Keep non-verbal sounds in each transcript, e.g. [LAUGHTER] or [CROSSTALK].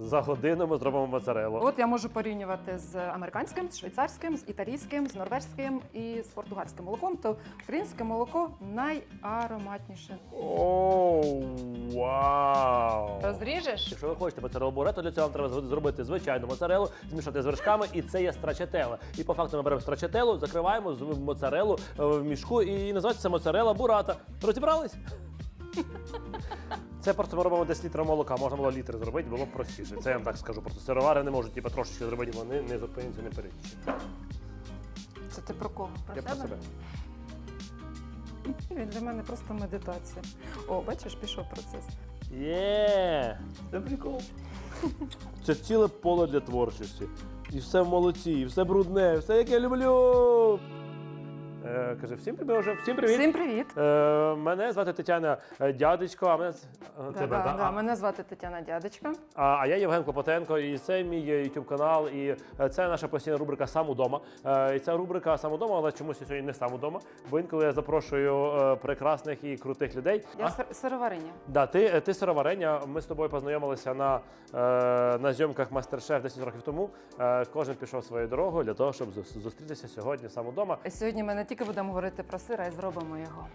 За годину ми зробимо моцарелу. От я можу порівнювати з американським, з швейцарським, з італійським, з норвезьким і з португальським молоком. То українське молоко найароматніше. Оу, вау! Розріжеш? Якщо ви хочете моцарелу буре, то для цього вам треба зробити звичайну моцарелу, змішати з вершками, і це є страчателла. І по факту ми беремо страчателу, закриваємо моцарелу е, в мішку і називається це моцарела бурата. Розібрались? [LAUGHS] Це просто ми робимо десь літра молока, можна було літр зробити, було б простіше. Це я вам так скажу. Просто сировари не можуть типу, трошечки зробити, вони не зупиняться, не перечать. Це ти про кого? Про Я про себе. Він для мене просто медитація. О, бачиш, пішов процес. Є! Це прикол. Це ціле поле для творчості. І все в молоці, і все брудне, і все як я люблю. Е, каже, всім привіт. Вже. Всім привіт. Всім привіт! Е, мене звати Тетяна е, Дядечко, а мене з- е, Да, тебе, да, да? да. А, Мене звати Тетяна Дядечка. а, а я Євген Клопотенко, і це мій YouTube канал. І е, це наша постійна рубрика Сам удома. Е, і ця рубрика Сам удома, але чомусь я сьогодні не сам удома. Бо інколи я запрошую е, прекрасних і крутих людей. Я А? сир- сировариня. Да, ти, ти сироварення. Ми з тобою познайомилися на, е, на зйомках Мастер-Шеф 10 років тому. Е, кожен пішов своєю дорогою для того, щоб зус- зустрітися сьогодні сам удома. Сьогодні ми не тільки будемо говорити про сир, а й зробимо його.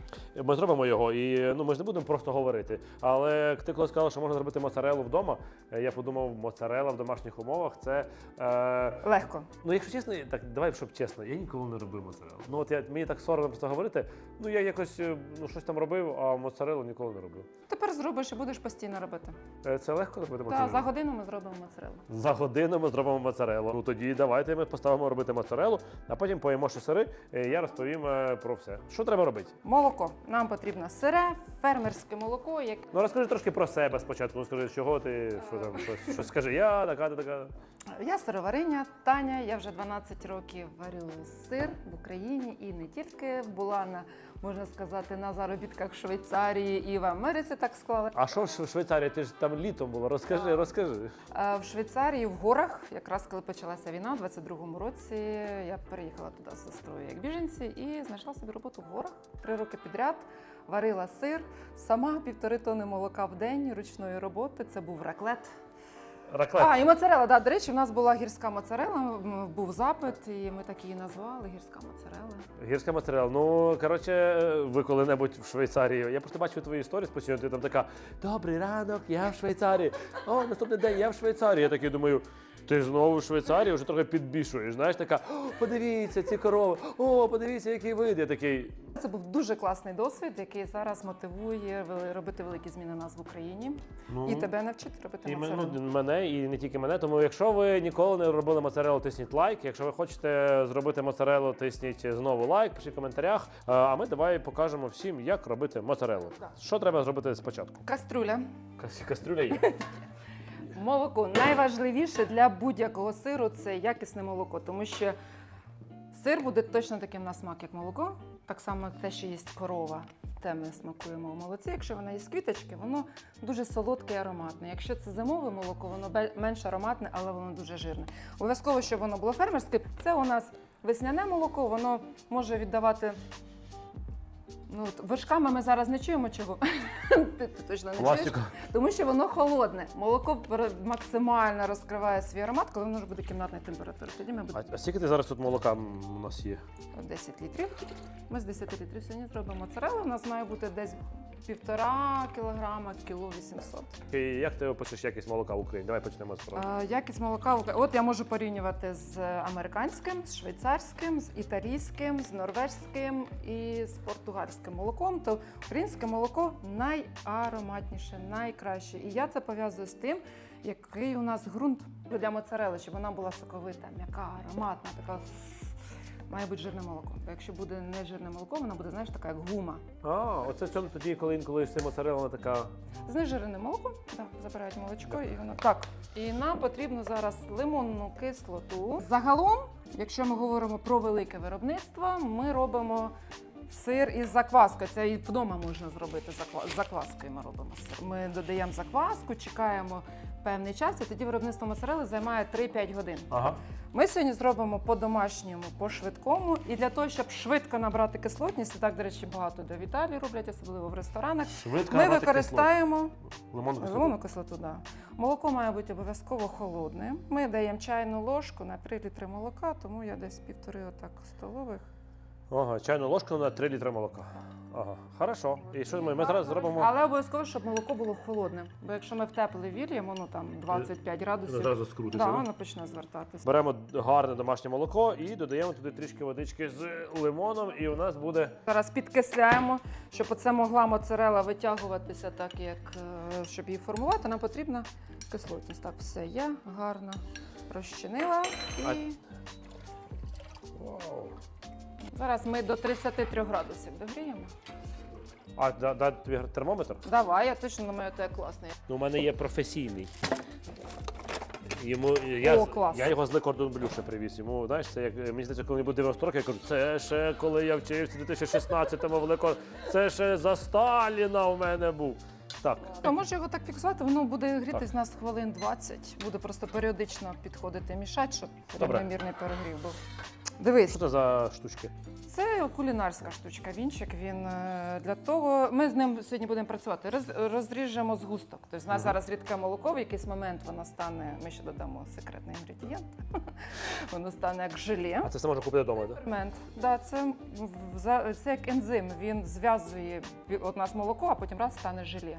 Ми зробимо його, і ну ми ж не будемо просто говорити. Але ти коли сказала, що можна зробити моцарелу вдома, е, я подумав, моцарела в домашніх умовах це. Е, Легко. ну, якщо чесно, так давай, щоб чесно, я ніколи не робив моцарелу. Ну от я мені так соромно просто говорити. Ну я якось е, ну щось там робив, а моцарелу ніколи не робив. Тепер зробиш і будеш постійно робити. Е, Це легко робити моцарелу? за годину ми зробимо моцарелу. За годину ми зробимо моцарелу. Ну тоді давайте ми поставимо робити моцарелу, а потім поїмо ще сири. і Я розповім е, про все. Що треба робити? Молоко. Нам потрібно сире, фермерське молоко, як Ну розкажи трошки про себе спочатку. Ну скажи, чого ти що там щось, щось скажи. Я така, ти така. Я сировариня Таня. Я вже 12 років варю сир в Україні і не тільки була на можна сказати на заробітках в Швейцарії і в Америці так склали. А що в Швейцарії? Ти ж там літом була. Розкажи, розкажи. В Швейцарії в горах, якраз коли почалася війна, у 22-му році, я переїхала туди з сестрою як біженці і знайшла собі роботу в горах. Три роки підряд варила сир, сама півтори тони молока в день ручної роботи. Це був раклет. Раклет. А, і моцарела. Да, до речі, в нас була гірська моцарела, м, був запит, і ми так її назвали гірська моцарела. Гірська матеріал. Ну коротше, ви коли-небудь в Швейцарії. Я просто бачу твої історії постійно. Ти там така добрий ранок, я в Швейцарії. О, наступний день я в Швейцарії. Я такий думаю. Ти знову в Швейцарії вже трохи підбільшуєш. Знаєш, така «О, подивіться, ці корови, о, подивіться, який вид. Я такий. Це був дуже класний досвід, який зараз мотивує робити великі зміни у нас в Україні Ну, і тебе навчити робити І моцарелу. ну, мене, і не тільки мене. Тому якщо ви ніколи не робили моцарелу, тисніть лайк. Якщо ви хочете зробити моцарелу, тисніть знову лайк, пишіть в коментарях. А- ми давай покажемо всім, як робити моцарелу. Що треба зробити спочатку? Кастрюля. Кас- Кастрюля є. [LAUGHS] Молоко найважливіше для будь-якого сиру це якісне молоко, тому що сир буде точно таким на смак, як молоко. Так само те, що є корова, те ми смакуємо в молоці. Якщо вона є з квіточки, воно дуже солодке і ароматне. Якщо це зимове молоко, воно менш ароматне, але воно дуже жирне. Обов'язково, щоб воно було фермерське. Це у нас весняне молоко, воно може віддавати. Ну, от вершками ми зараз не чуємо чого. [LAUGHS] Ти, ти точно не чуєш. Тому що воно холодне. Молоко максимально розкриває свій аромат, коли воно вже буде кімнатної температури. Тоді ми будемо А, скільки ти зараз тут молока у нас є? 10 літрів. Ми з 10 літрів сьогодні зробимо моцарелу. У нас має бути десь півтора кілограма, кіло 800. І як ти опишеш якість молока в Україні? Давай почнемо з. Е, Якість молока в Укра- от я можу порівнювати з американським, з швейцарським, з італійським, з норвезьким і з португальським молоком. То українське молоко найароматніше, найкраще. І я це пов'язую з тим, який у нас ґрунт для моцарели, щоб вона була соковита, м'яка, ароматна, така. Має бути жирне молоко. Бо якщо буде не жирне молоко, воно буде, знаєш, така як гума. А, оце в цьому тоді, коли інколи це моцарела, вона така. Знежирене молоко, да, забирають молочко і воно так. І нам потрібно зараз лимонну кислоту. Загалом, якщо ми говоримо про велике виробництво, ми робимо сир із закваскою. Це і вдома можна зробити з закваскою. Ми робимо сир. Ми додаємо закваску, чекаємо певний час, і тоді виробництво моцарели займає 3-5 годин. Ага. Ми сьогодні зробимо по-домашньому, по-швидкому. І для того, щоб швидко набрати кислотність, і так, до речі, багато де в Італії роблять, особливо в ресторанах. Швидко Ми використаємо лимонну кислоту. лимонну кислоту. Да. Молоко має бути обов'язково холодне. Ми даємо чайну ложку на 3 літри молока, тому я десь півтори отак столових. Ага, чайну ложку на 3 літри молока. Ага, хорошо. І що ми? Ми зараз зробимо Але обов'язково, щоб молоко було холодним. Бо якщо ми в тепле вільємо, ну там 25 градусів, Одразу скрутиться. да, да? воно почне звертатися. Беремо гарне домашнє молоко і додаємо туди трішки водички з лимоном, і у нас буде Зараз підкисляємо, щоб оце могла моцарела витягуватися так, як е, щоб її формувати, нам потрібна кислотність. Так, все, я гарно розчинила. І А- Вау. Зараз ми до 33 градусів догріємо. А да, да, тобі термометр? Давай, я точно думаю, це класний. Ну, у мене є професійний. Йому я, О, клас. я його з Лекордон Блю ще привіз. Йому, знаєш, це як мені здається, коли мені буде 90 років, я кажу, це ще коли я вчився у 2016-му в Лекор. Це ще за Сталіна у мене був. Так. А може його так фіксувати, воно буде грітись Так. нас хвилин 20. Буде просто періодично підходити мішати, щоб Добре. рівномірний перегрів був. Дивись, Що це за штучки? Це кулінарська штучка. Вінчик. Він е, для того. Ми з ним сьогодні будемо працювати. Роз, розріжемо згусток. Тобто, у нас Мгм. зараз рідке молоко. В якийсь момент воно стане. Ми ще додамо секретний інгредієнт. [LAUGHS] воно стане як желе. А це все можна купити вдома, так? Фермент. Да, це, в- за- це як ензим. Він зв'язує бі- от нас молоко, а потім раз стане желе.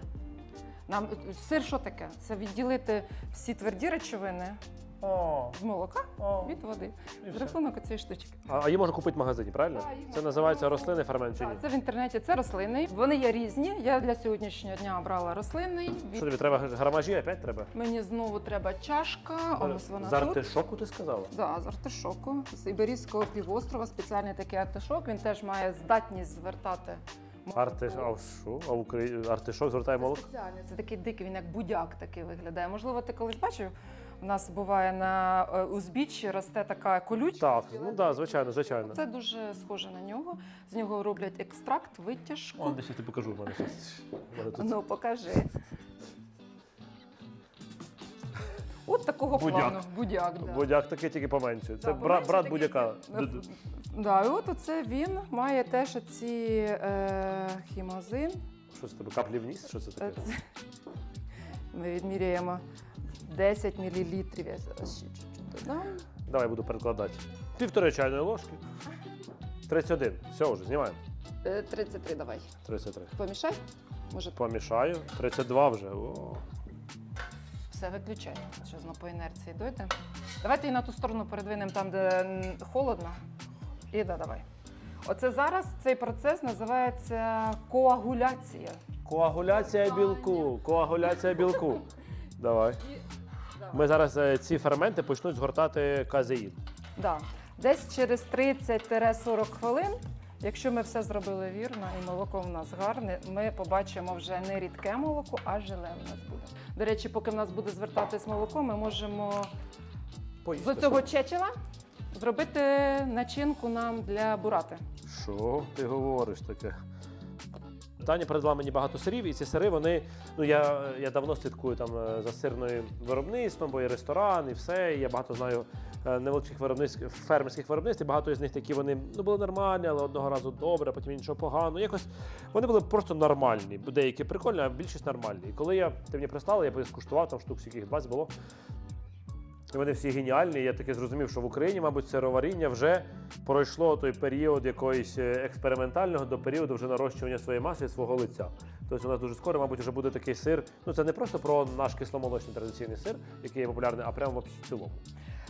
Нам сир що таке? Це відділити всі тверді речовини О, з молока о. від води. І За все. рахунок цієї штучки. А, а її можна купити в магазині, правильно? Так, Це можна називається рослинний фермент чи ні? Так, це в інтернеті, це рослинний. Вони є різні. Я для сьогоднішнього дня обрала рослинний. Що Від... тобі треба грамажі, опять треба? Мені знову треба чашка. Ось вона З тут. артишоку ти сказала? Да, з артишоку. З Іберійського півострова спеціальний такий артишок. Він теж має здатність звертати. молоко. Арти... А що? А Украї... артишок звертає молоко? спеціальний, це такий дикий, він як будяк такий виглядає. Можливо, ти колись бачив. У нас буває на е, узбіччі росте така колючка. Так, ну так, да, звичайно, звичайно. Це дуже схоже на нього. З нього роблять екстракт, витяжку. Он десь я тобі покажу в мене щось. У мене тут Ну, покажи. От такого Будяк. плану. Будяк, да. Будяк такий тільки поменше. Це Да, бра- поменше брат такий, будяка. да. Ду-ду. Да, і от оце він має теж ці е, хімозин. Що це тебе? Каплі вниз? Що це Е, таке? це- Ми відміряємо 10 мл. Я зараз ще чуть-чуть додам. Давай буду перекладати. Півтори чайної ложки. 31. Все вже, знімаємо. Е, 33 давай. 33. Помішай. Може, Помішаю. 32 вже. О. все виключай. Що знову по інерції дойде. Давайте і на ту сторону передвинемо там, де м, холодно. І да, давай. Оце зараз цей процес називається коагуляція. Коагуляція білку. Коагуляція білку. [LAUGHS] Давай. Ми зараз е, ці ферменти почнуть згортати казеїн. Да. Десь через 30-40 хвилин, якщо ми все зробили вірно і молоко в нас гарне, ми побачимо вже не рідке молоко, а желе в нас буде. До речі, поки в нас буде звертатись молоко, ми можемо з цього чечила зробити начинку нам для бурати. Що ти говориш таке? Таня передала мені багато сирів, і ці сири, вони. Ну я, я давно слідкую там е, за сирним виробництвом, бо є ресторан, і все. І я багато знаю е, невеличких виробництв, фермерських виробництв, і багато з них такі вони ну, були нормальні, але одного разу добре, потім іншого погано. Якось вони були просто нормальні. Деякі прикольні, а більшість нормальні. І коли я ти мені прислала, я скуштував, там штук їх 20 було. І вони всі геніальні. Я таки зрозумів, що в Україні, мабуть, сироваріння вже пройшло той період якоїсь е, експериментального до періоду вже нарощування своєї маси і свого лиця. Тобто у нас дуже скоро, мабуть, вже буде такий сир. Ну це не просто про наш кисломолочний традиційний сир, який є популярний, а прямо в цілому.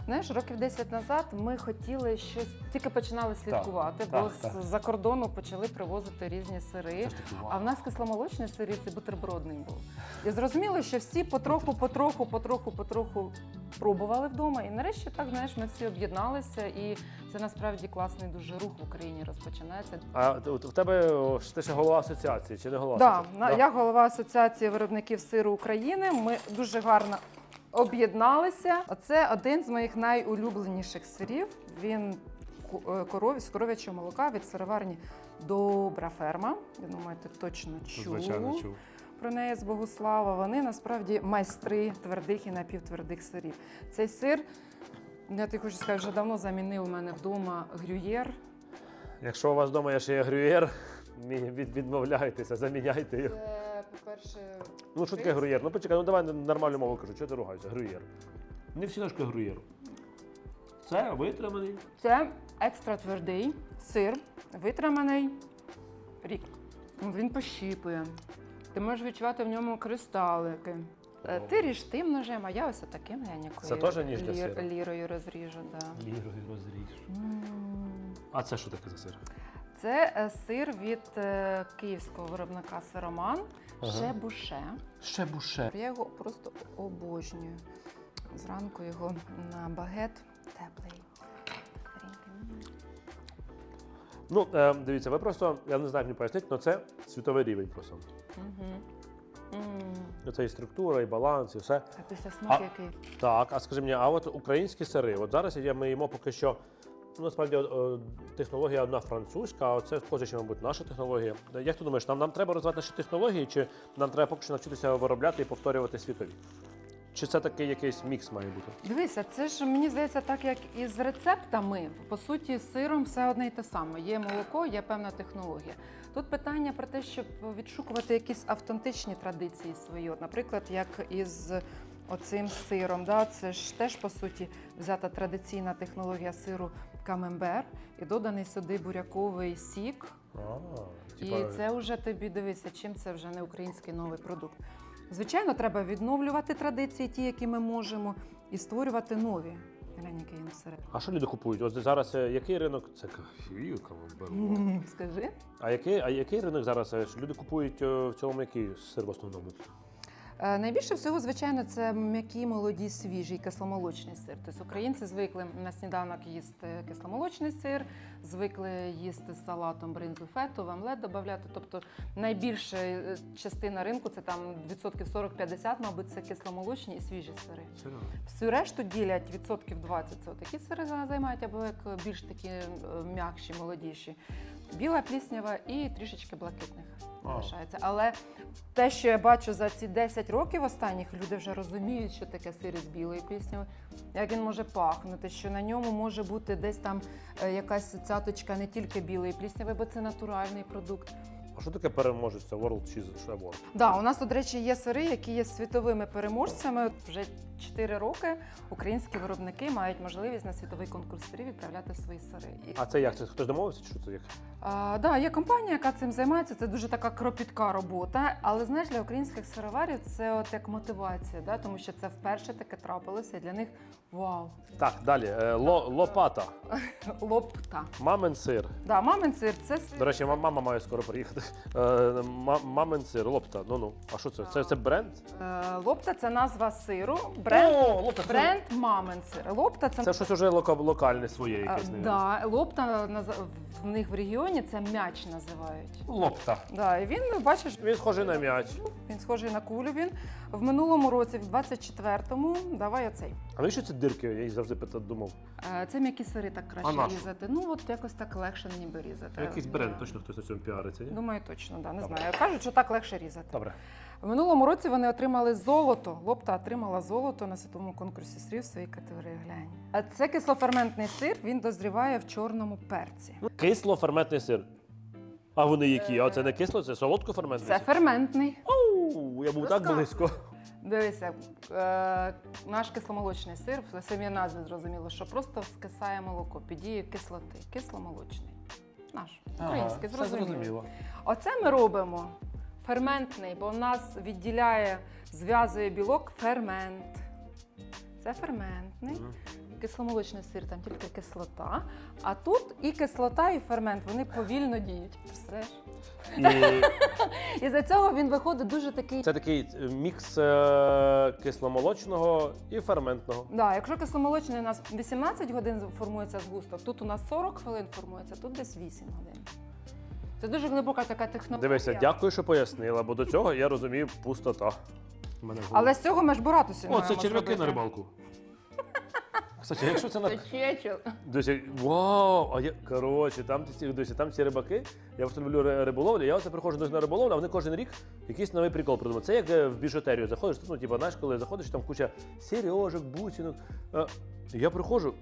Знаєш, років 10 назад ми хотіли щось, тільки починали слідкувати, так, бо так. з-за кордону почали привозити різні сири. А в нас кисломолочний сир це бутербродний був. І [LAUGHS] зрозуміло, що всі потроху, потроху, потроху, потроху пробували вдома. І нарешті так знаєш, ми всі об'єдналися, і це насправді класний дуже рух в Україні розпочинається. А от в тебе ти ще голова асоціації, чи не голова? Да, асоціації? я голова асоціації виробників сиру України. Ми дуже гарно об'єдналися. Оце один з моїх найулюбленіших сирів. Він е, корові з коров'ячого молока від сироварні Добра ферма. Я думаю, ти точно чув. Звичайно, чув. про неї з Богуслава. Вони насправді майстри твердих і напівтвердих сирів. Цей сир, я тобі хочу сказати, вже давно замінив у мене вдома грюєр. Якщо у вас вдома є ще є грюєр, [LAUGHS] відмовляйтеся, заміняйте його. По-перше, Ну, що таке грюєр? Ну почекай, ну давай нормальну мову кажу, чого ти ругаєшся? Грюєр. Не всі ножки грюєр. Це витриманий. Це екстра твердий сир, витриманий рік. Ну, Він пощіпує. Ти можеш відчувати в ньому кристалики. Е, Ти ріж тим ножем, а я ось таким лянякою. Це теж ніж для сиру? лірою розріжу. Да. Лірою розріж. М. А це що таке за сир? Це е, сир від е, київського виробника Сироман Ага. Шебуше. Ще буше. Я його просто обожнюю. Зранку його на багет теплий. Ну, е, дивіться, ви просто, я не знаю, як мені пояснити, але це світовий рівень просто. Мгм. М. Це і структура, і баланс, і все. А після смак який? Так, а скажи мені, а от українські сири, от зараз ми їмо поки що. Насправді технологія одна французька, а це схоже, що, мабуть, наша технологія. Як ти думаєш, нам, нам треба розвивати наші технології, чи нам треба поки що навчитися виробляти і повторювати світові? Чи це такий якийсь мікс має бути? Дивися, це ж мені здається, так як і з рецептами, по суті, сиром все одне й те саме. Є молоко, є певна технологія. Тут питання про те, щоб відшукувати якісь автентичні традиції свої. Наприклад, як із оцим сиром. Да? Це ж теж по суті взята традиційна технологія сиру камембер і доданий сюди буряковий сік. А, І це вже тобі дивися, чим це вже не український новий продукт. Звичайно, треба відновлювати традиції, ті, які ми можемо, і створювати нові. Глянь, який він всередині. А що люди купують? Ось зараз е, який ринок? Це кахівка беру. Скажи. А який, а який ринок зараз? е, Люди купують е, в цілому який сир в основному? Е, Найбільше всього, звичайно, це м'які, молоді, свіжі, кисломолочний сир. Тобто українці звикли на сніданок їсти кисломолочний сир, звикли їсти з салатом бринзу фету, в омлет додати. Тобто найбільша е, частина ринку це там відсотків 40-50, мабуть, це кисломолочні і свіжі сири. Серйозно? Всю решту ділять відсотків 20. Це такі сири за- займають або як більш такі е, м'якші, молодіші. Біла пліснява і трішечки блакитних. Залишається. Але те, що я бачу за ці 10 років останніх, люди вже розуміють, що таке сир із білої плісняви, як він може пахнути, що на ньому може бути десь там е, якась цяточка не тільки білої плісняви, бо це натуральний продукт. А що таке переможець? Це World Cheese Award? Да, у нас, до речі, є сири, які є світовими переможцями. Вже 4 роки українські виробники мають можливість на світовий конкурс сирів відправляти свої сири. І, А це як? Це хтось домовився? Чи що це як? а, да, є компанія, яка цим займається. Це дуже така кропітка робота. Але знаєш, для українських сироварів це от як мотивація, да? тому що це вперше таке трапилося. І для них вау, Так, далі. Е, Ло, лопата. [LAUGHS] лопта. Мамин сир. Да, мамин сир це сир. До речі, ма- мама має скоро приїхати. Е, ма- Мамин сир, лопта. Ну ну. А що це? Це, це бренд? Е, Лопта це назва сиру. Бренд, О, лопта. це- бренд. Лопта це Це щось уже лока- локальне своє якесь. не да, лопта наз- в них в регіоні це м'яч називають. Лопта. Да, і він, ну, бачиш, Він схожий на м'яч. він схожий на кулю. Він в минулому році, в 24-му, давай оцей. А навіщо ці дирки? Я їх завжди питав, думав. Е, Це м'які сири так А краще нащо? різати. Ну, от якось так легше ніби різати. Якийсь бренд, Да. точно хтось на цьому піариться, ні? Думаю, точно, да, не Добре. знаю. Кажуть, що так легше різати. Добре. В минулому році вони отримали золото. Лопта отримала золото на світовому конкурсі сирів в своїй категорії глянь. А це кислоферментний сир, він дозріває в чорному перці. Кисло ферментний сир. А вони які? А це не кисло, це солодко ферментний Це сир? ферментний. Оу, я був так близько. Дивися, е, наш кисломолочний сир, в самій назві зрозуміло, що просто скисає молоко під дією кислоти. Кисломолочний. Наш український, зрозуміло. Оце ми робимо ферментний, бо в нас відділяє, зв'язує білок фермент. Це ферментний. Кисломолочний сир, там тільки кислота. А тут і кислота, і фермент, вони повільно діють. Представляєш? І [LAUGHS] І за цього він виходить дуже такий. це такий е, мікс е, кисломолочного і ферментного. Да, якщо кисломолочний у нас 18 годин формується згусток, тут у нас 40 хвилин формується, тут десь 8 годин. Це дуже глибока така технологія. Дивися, дякую, що пояснила, бо до цього я розумію пустота. В Мене в голові. Але з цього ми ж буратусі О, це черв'яки на рибалку. Кстати, якщо це на Це чечил. Досі, вау! А я коротше, там ці досі, там ці рибаки. Я просто люблю ри- риболовлю. Я оце приходжу десь на риболовлю, а вони кожен рік якийсь новий прикол придумають. Це як е, в біжутерію заходиш, ну типу, знаєш, коли заходиш, там куча сережок, бусинок. А, я приходжу,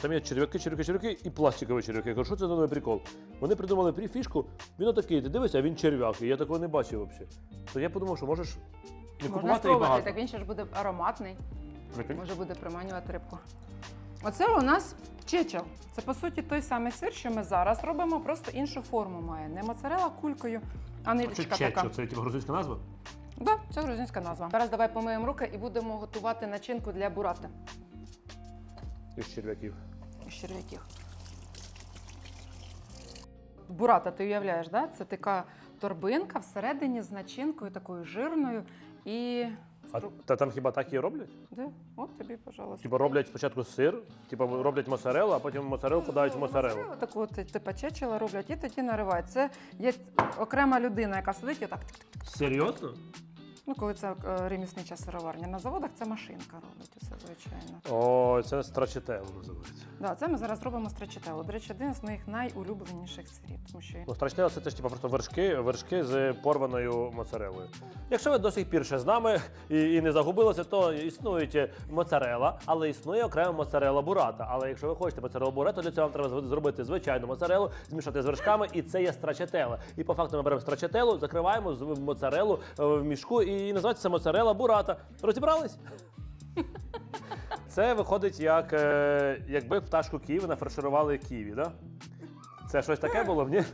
там є черв'яки, черв'яки, черв'яки і пластикові черв'яки. Я кажу, що це за новий прикол? Вони придумали при- фішку, він отакий, ти дивишся, а він черв'як. І я такого не бачив взагалі. То я подумав, що можеш не Можна купувати спробувати, багато. так він ще ж буде ароматний. Прикинь? Може буде приманювати рибку. Оце у нас чечел. Це по суті той самий сир, що ми зараз робимо, просто іншу форму має. Не моцарела кулькою, а ниточка така. чечо, це типу грузинська назва? Да, це грузинська назва. Зараз давай помиємо руки і будемо готувати начинку для бурати Із черв'яків. із черв'яків. Бурата, ти уявляєш, да? це така торбинка всередині з начинкою такою жирною і. А та там хіба так і роблять? Да. От тобі, пожалуйста. Типа роблять спочатку сир, типа роблять моцарелу, а потім моцарелу подають в моцарелу. Таку от, типа чечела роблять і тоді наривають. Це є окрема людина, яка сидить і так. Серйозно? Ну, коли це е, реміснича сироварня. На заводах це машинка робить усе, звичайно. О, це страчитело називається. Да, це ми зараз робимо страчитело. До речі, один з моїх найулюбленіших сирів, тому що Ну, страчитело це теж типа просто вершки, вершки з порваною моцарелою. Якщо ви до сих пір ще з нами і, і не загубилося, то існує моцарела, але існує окрема моцарела бурата. Але якщо ви хочете моцарелу бурата, для цього вам треба зв- зробити звичайну моцарелу, змішати з вершками, і це є страчатело. І по факту ми беремо страчателу, закриваємо з моцарелу е, в мішку, і називається це моцарела бурата. Розібрались? Це виходить як е, якби пташку Києва нафарширували Києві, да? Це щось таке було, ні?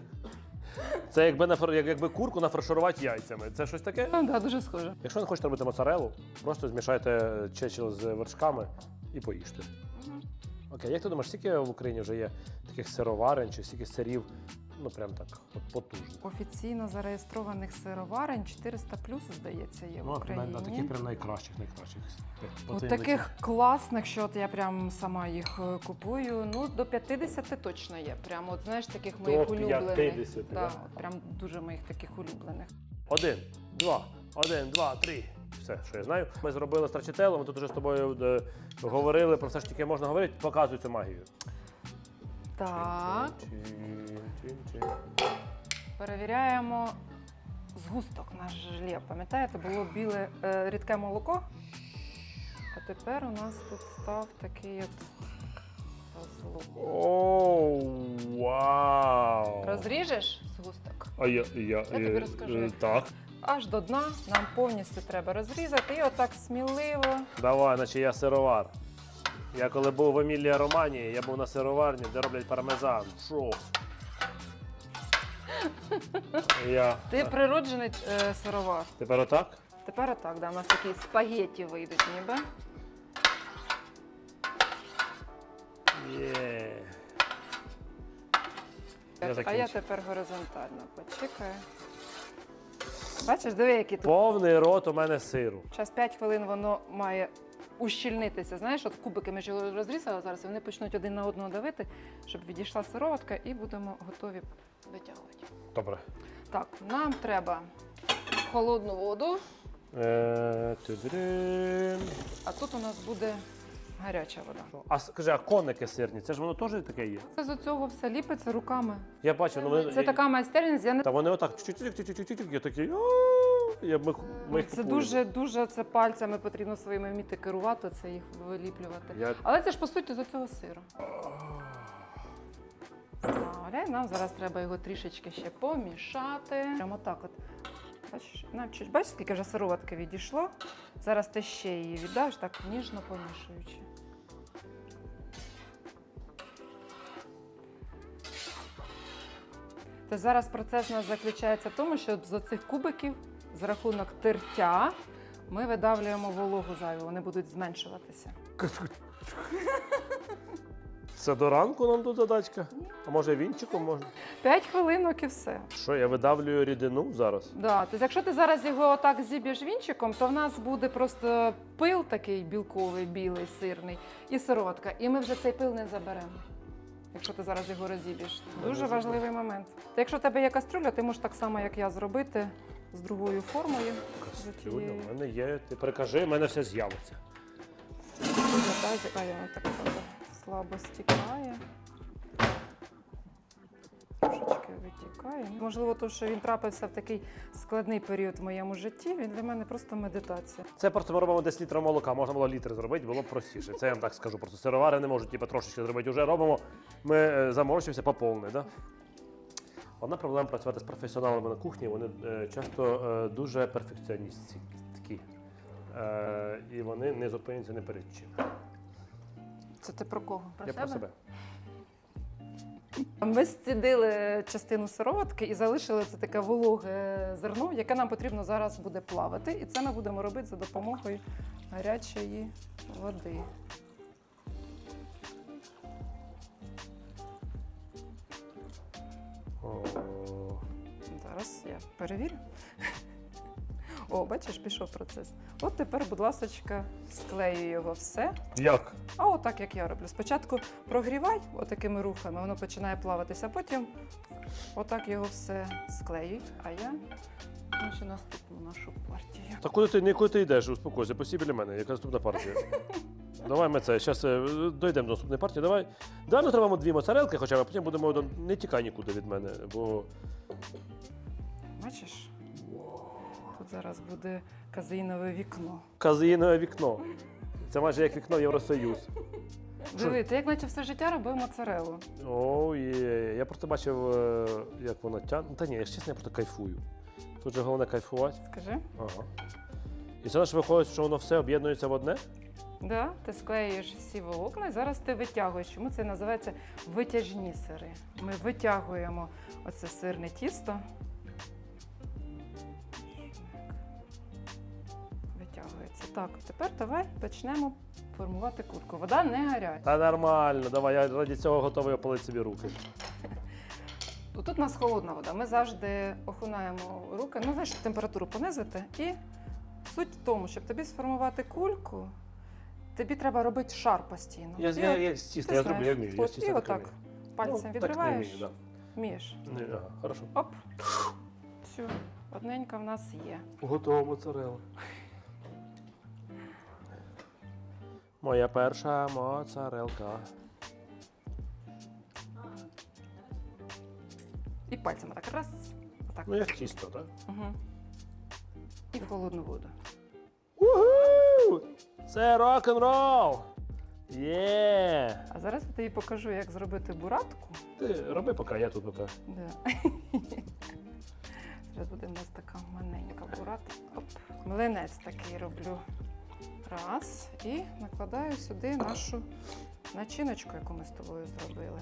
Це якби нафар... як- якби курку нафарширувати яйцями. Це щось таке? Ну, да, дуже схоже. Якщо не хочете робити моцарелу, просто змішайте чечил з вершками і поїжте. Окей, як ти думаєш, скільки в Україні вже є таких сироварень чи скільки сирів, ну прям так от потужних? Офіційно зареєстрованих сироварень 400 плюс, здається, є в Ну, Україні. на таких прям найкращих, найкращих. От таких класних, що от я прям сама їх е, купую. Ну, до 50 точно є. Прям, от знаєш, таких моїх До улюблених. 50, да, да? от прям дуже моїх таких улюблених. Один, два, один, два, три. Все, що я знаю. Ми зробили страчитело, ми тут вже з тобою е, говорили про все ж таки можна говорити. Показуй цю магію. Так, перевіряємо згусток наш желе. Пам'ятаєте, було біле е, рідке молоко. А тепер у нас тут став такий от розлук. Оу, вау! Розріжеш згусток? А я, я, тобі е, розкажу. е, Так. Аж до дна нам повністю треба розрізати і отак сміливо. Давай, наче я сировар. Я коли був в Емілія Романії, я був на сироварні, де роблять пармезан. Шо? Я. Ти природжений е, сировар. Тепер отак? Тепер отак, да, у нас такі спагетті вийдуть ніби. Є. Я а я закінчив. тепер горизонтально почекаю. Бачиш, диви, які тут. Повний рот у мене сиру. Зараз 5 хвилин воно має ущільнитися. Знаєш, от кубики ми ж розрізали зараз, і вони почнуть один на одного давити, щоб відійшла сироватка, і будемо готові витягувати. Добре. Так, нам треба холодну воду, Е, тюдрин. а тут у нас буде гаряча вода. А скажи, а коники сирні, це ж воно теж таке є? Це з цього все ліпиться руками. Я бачу, ну вони. Це така майстерність, я не Та вони отак чик-чик-чик-чик-чик-чик, я такий. «А, Я ми, ми їх це купуємо. дуже, дуже це пальцями потрібно своїми вміти керувати, це їх виліплювати. Я... Але це ж по суті з цього сиру. Далі нам зараз треба його трішечки ще помішати. Прямо так от. Бачиш, навчить, бачиш, скільки вже сироватки відійшло. Зараз ти ще її віддаш, так ніжно помішуючи. Та зараз процес у нас заключається в тому, що з оцих кубиків за рахунок тертя ми видавлюємо вологу зайву, вони будуть зменшуватися. [LAUGHS] Це до ранку нам тут задачка? А може вінчиком можна? П'ять хвилинок і все. Що, я видавлюю рідину зараз? Да, тобто, якщо ти зараз його отак зіб'єш вінчиком, то в нас буде просто пил такий білковий, білий, сирний і сироватка. І ми вже цей пил не заберемо. Якщо ти зараз його розіб'єш. Дуже важливий момент. Та якщо в тебе є каструля, ти можеш так само, як я, зробити з другою формою. Кастрюля, в мене є. Ти перекажи, в мене все з'явиться. Тазик, а я так слабо стікає. Трошечки витікає. Можливо, тому що він трапився в такий складний період в моєму житті. Він для мене просто медитація. Це просто ми робимо 10 літрів молока, можна було літр зробити, було б простіше. Це я вам так скажу. Просто сировари не можуть типу, трошечки зробити. Уже робимо. Ми е, заморочимося по повній. Да? Одна проблема працювати з професіоналами на кухні, вони е, часто е, дуже перфекціоністські. Е, і вони не зупиняться не перед чим. Це ти про кого? Про я себе? про себе. Ми зцідили частину сироватки і залишили це таке вологе зерно, яке нам потрібно зараз буде плавати. І це ми будемо робити за допомогою гарячої води. Зараз я перевірю. О, бачиш, пішов процес. От тепер, будь ласка, склею його все. Як? А отак, як я роблю. Спочатку прогрівай отакими рухами, воно починає плаватися, а потім отак його все склеюй. А я ще наступну нашу партію. Та куди ти нікуди ти йдеш? Успокойся, постій біля мене, яка наступна партія. [LAUGHS] Давай ми це. Зараз дійдемо до наступної партії. Давай. Давай ми зробимо дві моцарелки, хоча б, а потім будемо не тікай нікуди від мене, бо Бачиш? Тут зараз буде казеїнове вікно. казинове вікно. Це майже як вікно в Євросоюз. Диви, ти як наче все життя робив моцарелу. О, є. Я просто бачив, е, як воно тягне. Та ні, якщо чесно, я просто кайфую. Тут же головне кайфувати. Скажи. Ага. І це ж виходить, що воно все об'єднується в одне? Да, ти склеюєш всі волокна і зараз ти витягуєш. Чому це називається витяжні сири? Ми витягуємо оце сирне тісто. Так, тепер давай почнемо формувати курку. Вода не гаряча. Та нормально, давай, я раді цього готовий опалити собі руки. Тут у нас холодна вода. Ми завжди охунаємо руки, ну знаєш, температуру понизити. І суть в тому, щоб тобі сформувати кульку, тобі треба робити шар постійно. Я, І я, от я, я зроблю, я вмію. Я от, стісно і так отак вмію. пальцем Ну, так не відриваєш. вмію, да. Вмієш. Не, ага, хорошо. Оп. Все, одненька в нас є. Готова моцарела. Моя перша моцарелка. І пальцем так раз. Отак. Ну, як тісто, так? Угу. І в холодну воду. Уху! Це рок-н-рол! Є! А зараз я тобі покажу, як зробити буратку. Ти роби поки, я тут поки. Да. Зараз буде в нас така маленька бурата. Оп. Млинець такий роблю. Раз. І накладаю сюди нашу начиночку, яку ми з тобою зробили.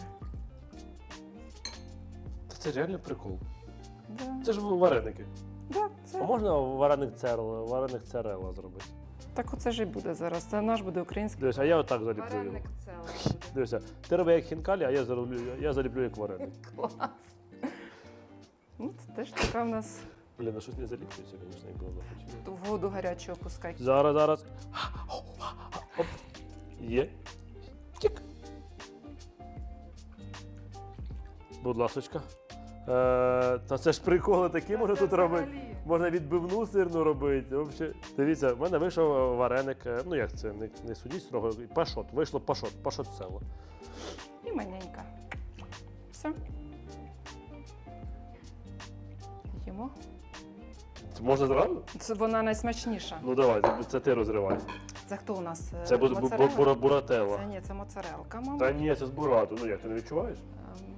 Та Це реально прикол. Да. Це ж вареники. Да, А можна вареник церла, вареник церела зробити? Так оце ж і буде зараз. Це наш буде український. Дивись, а я отак заліплю. Вареник цела. Дивися, ти роби як хінкалі, а я зароблю, я заліплю як вареник. Клас. Ну, це теж така в нас Блін, а щось не заліплюється, звісно, як було захотіло. воду гарячу опускай. Зараз, зараз. Оп. Є. Тік. Будь ласочка. Е, та це ж приколи такі можна тут робити. Можна відбивну сирну робити. Вообще, дивіться, в мене вийшов вареник. е, Ну як це, не, не судіть строго, пашот. Вийшло пашот, пашот село. І маненька. Все. Їмо. Це можна зразу? Це вона найсмачніша. Ну давай, це- це ти розривай. Це хто у нас? е, Це буде бу- моцарелла? бура- буратела. Це ні, це моцарелка, мабуть. Та ні, це з бурату. Ну як, ти не відчуваєш?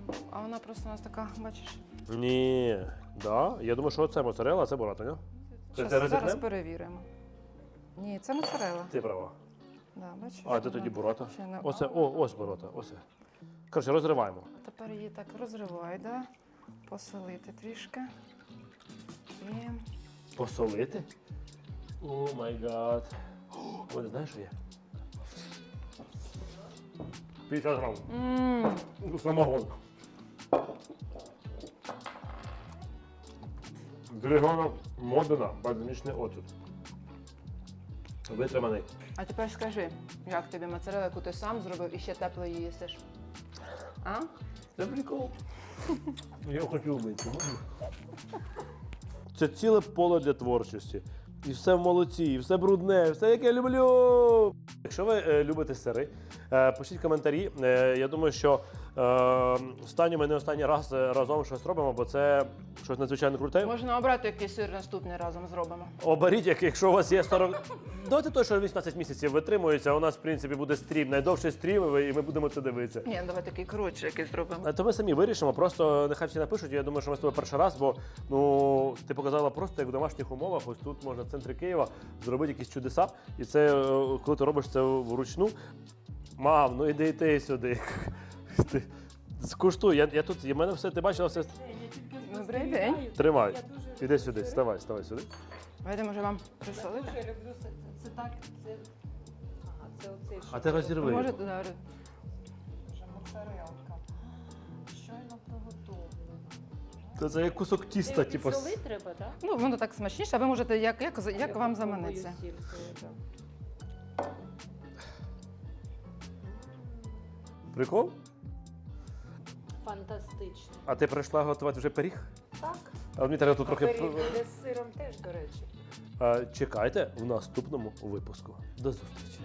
Ем, А вона просто у нас така, бачиш. Ні. Да? Я думаю, що це моцарела, а це бурата, ні? Це Щас, це зараз ризикнем? перевіримо. Ні, це моцарелла. Ти права. Да, бачиш, А, вона тоді бурата? ще не- Оце, о, ось бурота, ось. Коротше, розриваємо. Тепер її так розривай, да? посолити трішки. І Посолити? О май гад. О, не знаєш, що є? 50 грам. М, Самогон. Григоров Модена, бальзамічний оцет. Витриманий. А тепер скажи, як тобі моцарелла, яку ти сам зробив і ще тепло її їсиш? А? Це прикол. Я хочу вмити. Це ціле поле для творчості. і все в молоці, і все брудне, все яке я люблю. Якщо ви е, любите сири, е, пишіть коментарі. Е, я думаю, що останній ми не останній раз е, разом щось робимо, бо це щось надзвичайно круте. Можна обрати який сир наступний разом зробимо. Оберіть, як- якщо у вас є 40... [LAUGHS] Давайте той, що 18 місяців витримується, у нас, в принципі, буде стрім, найдовший стрім, і ми будемо це дивитися. Ні, давай такий коротше, який зробимо. А То ми самі вирішимо, просто нехай всі напишуть. Я думаю, що ми з тобою перший раз, бо ну ти показала просто як в домашніх умовах. Ось тут можна в центрі Києва зробити якісь чудеса. І це е, коли ти робиш це вручну. Мам, ну іди ти сюди. Ти скуштуй. Я, я тут, в мене все, ти бачила все. Добрий день. Тримай. Іди сюди, ставай, ставай сюди. Давайте, може, вам присолити? Дуже люблю це. Це так, це. Ага, це оцей. А ти розірви. Може, його. моцарелка. Щойно приготовлена. Це, це як кусок тіста, Ти типу. підсолити треба, так? Ну, воно так смачніше, а ви можете, як, як, як вам заманеться. Прикол? Фантастично. А ти прийшла готувати вже пиріг? Так. А мені треба тут трохи. Пиріг буде з сиром теж, до речі. А, Чекайте в наступному випуску. До зустрічі.